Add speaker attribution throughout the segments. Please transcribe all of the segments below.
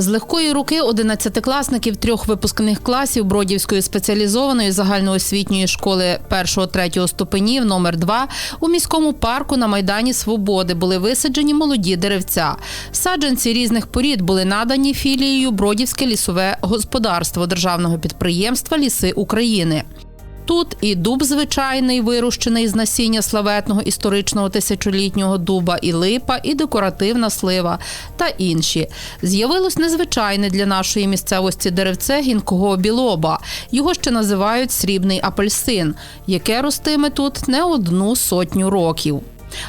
Speaker 1: З легкої руки одинадцятикласників трьох випускних класів Бродівської спеціалізованої загальноосвітньої школи 1-3 ступенів номер 2 у міському парку на майдані Свободи були висаджені молоді деревця. Саджанці різних порід були надані філією Бродівське лісове господарство державного підприємства Ліси України. Тут і дуб звичайний, вирощений з насіння славетного історичного тисячолітнього дуба, і липа, і декоративна слива та інші. З'явилось незвичайне для нашої місцевості деревце гінкого білоба. Його ще називають срібний апельсин, яке ростиме тут не одну сотню років.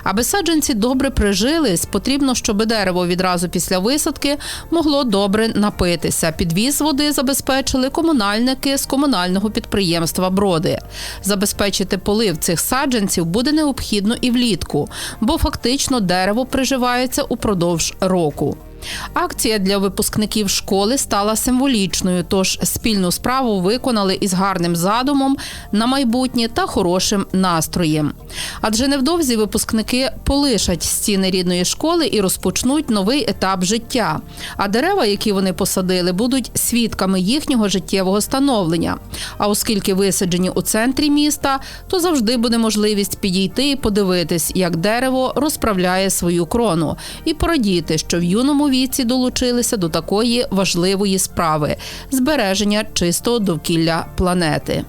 Speaker 1: Аби саджанці добре прижились, потрібно, щоб дерево відразу після висадки могло добре напитися. Підвіз води забезпечили комунальники з комунального підприємства Броди. Забезпечити полив цих саджанців буде необхідно і влітку, бо фактично дерево приживається упродовж року. Акція для випускників школи стала символічною, тож спільну справу виконали із гарним задумом на майбутнє та хорошим настроєм. Адже невдовзі випускники полишать стіни рідної школи і розпочнуть новий етап життя. А дерева, які вони посадили, будуть свідками їхнього життєвого становлення. А оскільки висаджені у центрі міста, то завжди буде можливість підійти і подивитись, як дерево розправляє свою крону, і порадіти, що в юному віці долучилися до такої важливої справи збереження чистого довкілля планети.